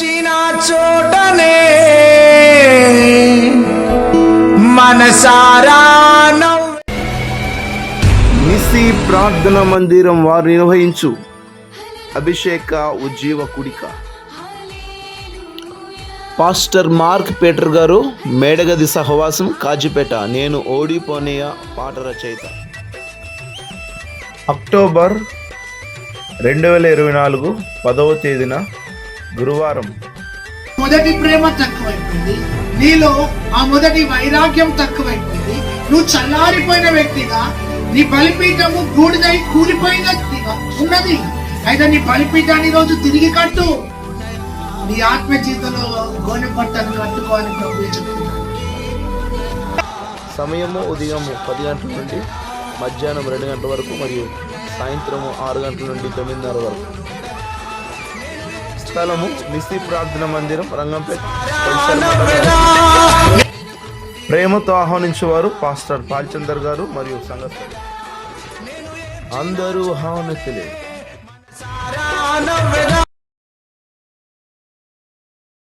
వచ్చిన చోటనే మనసారా నవ్వు నిసి ప్రార్థన మందిరం వారు నిర్వహించు. అభిషేక ఉజ్జీవ కుడిక. పాస్టర్ మార్క్ పీటర్ గారు మేడగది సహవాసం కాజిపేట. నేను ఓడిపోనేయ పాట రచయిత. అక్టోబర్ రెండు వేల ఇరవై నాలుగు పదవ తేదీన గురువారం. మొదటి ప్రేమ తక్కువైపోయింది. నీలో ఆ మొదటి వైరాగ్యం తక్కువైపోయింది. నువ్వు చల్లారిపోయిన వ్యక్తిగా నీ బలిపీఠము బూడిదై కూలిపోయిన ఉన్నది. అయితే నీ బలిపీఠాన్ని రోజు తిరిగి కట్టు. నీ ఆత్మ జీవితంలో గోనె పట్టను కట్టుకోవాలని ప్రభు చెప్తున్నాడు. సమయము ఉదయం పది గంటల నుండి మధ్యాహ్నం రెండు గంటల వరకు మరియు సాయంత్రము ఆరు గంటల నుండి తొమ్మిదిన్నర వరకు. స్థలము నిసి ప్రార్థన మందిరం రంగంపేట ప్రేమతో ఆహ్వానించేవారు పాస్టర్ పాల్చందర్ గారు మరియు సంగతులు అందరూ ఆహ్వానితులే